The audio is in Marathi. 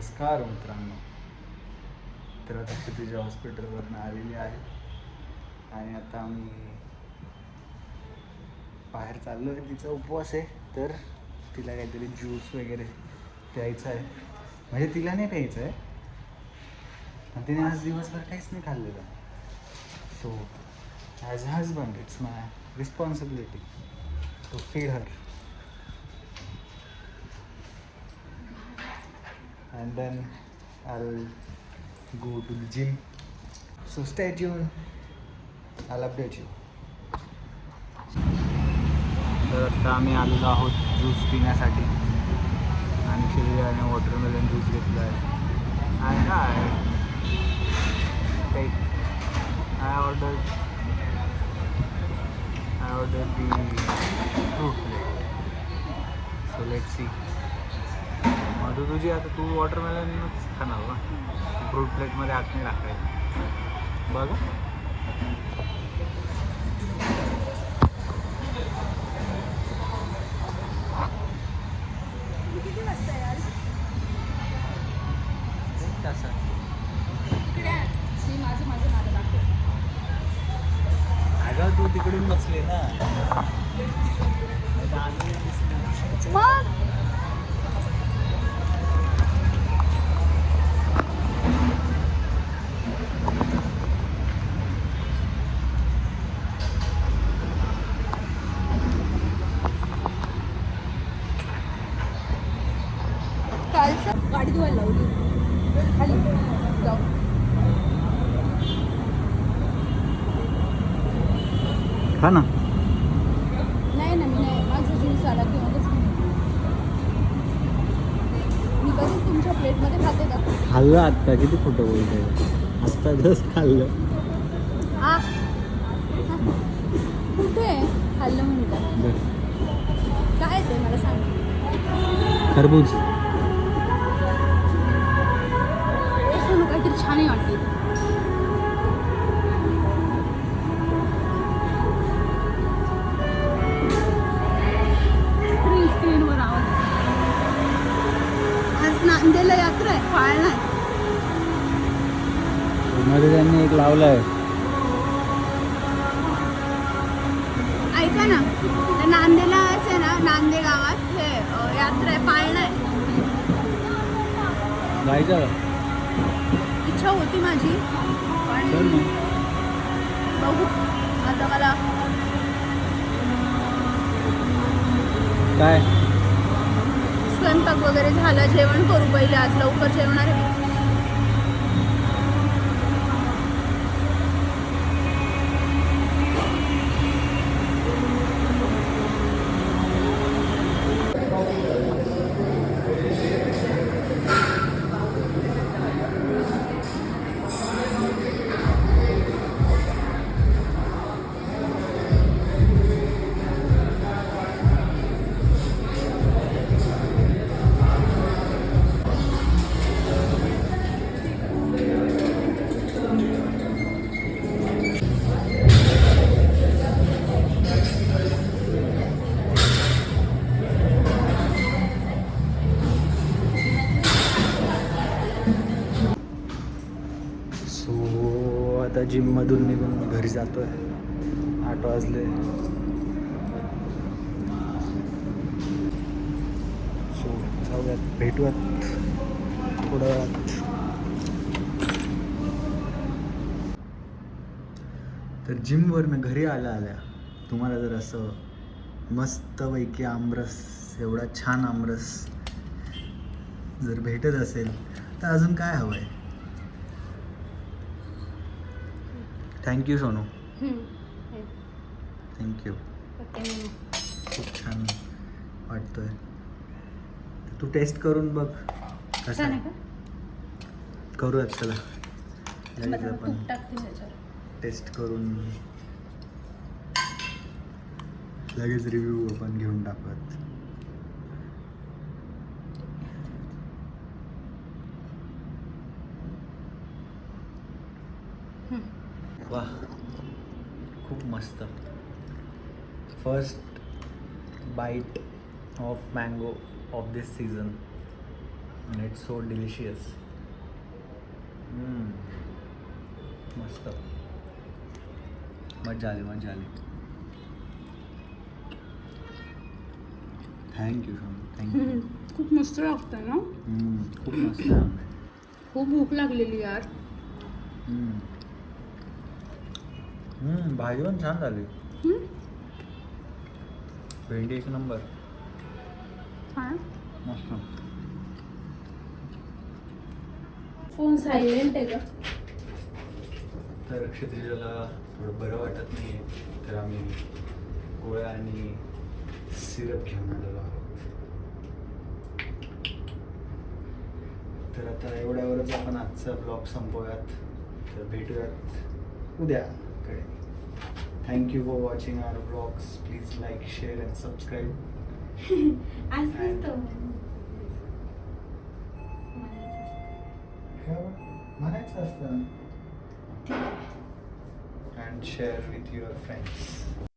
नमस्कार मित्रांनो. तर आता क्षितिजा हॉस्पिटलवरनं आलेली आहे. आणि आता आम्ही बाहेर चाललो आहे तिचा उपवास आहे. तर तिला काहीतरी ज्यूस वगैरे प्यायचं आहे. म्हणजे तिला नाही प्यायचं आहे. आणि तिने आज दिवसभर काहीच नाही खाल्लेलं. So as a husband it's my responsibility to feed her and then I'll go to the gym. So stay tuned. I'll update you. तर आता आम्ही आलेलो आहोत ज्यूस पिण्यासाठी आणि शिर्याने वॉटरमेलन ज्यूस घेतला आहे आणि काय take I order I order the fruit plate so let see तर तुझी आता तू वॉटरमेलनच खाणार ना? फ्रूट प्लेटमध्ये आत नाही टाकायचं. बघ. अगं तू तिकडून बसले ना. मग? कालचं गाडी धुवायला लावली. खाली. जाऊ. खा ना. नाही ना मी नाही. माझा ज्यूस आला की मगच. मी कधीच तुमच्या प्लेटमध्ये खाते का? खाल्लं आत्ता. किती खोटं बोलतोय? आत्ता जस्ट खाल्लं. आ. कुठे आहे? खाल्लं म्हणतात काय ते मला सांग. खरबूज. नांदेला आहे आहे मध्ये त्यांनी एक लावलाय. ऐका ना त्या नांदेलाच आहे ना नांदे गावात हे यात्रा आहे पाळणा आहे इच्छा होती माझी. पण बघू. आता मला काय? स्वयंपाक वगैरे झाला जेवण करू पहिले आज लवकर जेवणार आहे. आता जिममधून निघून मी घरी जातोय. आठ वाजले. सो जाऊयात भेटूयात थोड्या वेळात. तर मी घरी आल्या आल्या तुम्हाला जर असं मस्तपैकी आमरस एवढा छान आमरस जर भेटत असेल तर अजून काय हवं आहे थँक्यू सोनू थँक्यू खूप छान वाटतोय. तू टेस्ट करून बघ. कसं? करूयात चला. आपण. टेस्ट करून. लगेच रिव्ह्यू आपण घेऊन टाकूयात. वा खूप मस्त। First bite of mango of this season and it's so delicious. Mm. मस्त। मज़ा आली मज़ा आली। थँक्यू सोनू थँक्यू खूप मस्त लागतं ना? खूप मस्त. आहे आंबे खूप भूक लागलेली यार. हम्म. भाजी पण छान झाली. हम्म? भेंडी एक नंबर. मस्त. फोन सायलेंट आहे का तर क्षत्रिजाला थोडं बरं वाटत नाही तर आम्ही गोळ्या आणि सिरप घेऊन आलेलो आहोत. तर आता एवढ्यावरच आपण आजचा ब्लॉग संपवूयात. तर भेटूयात. उद्याकडे thank you for watching our blogs please like share and subscribe असंच तो म्हणायचं असतं and share with your friends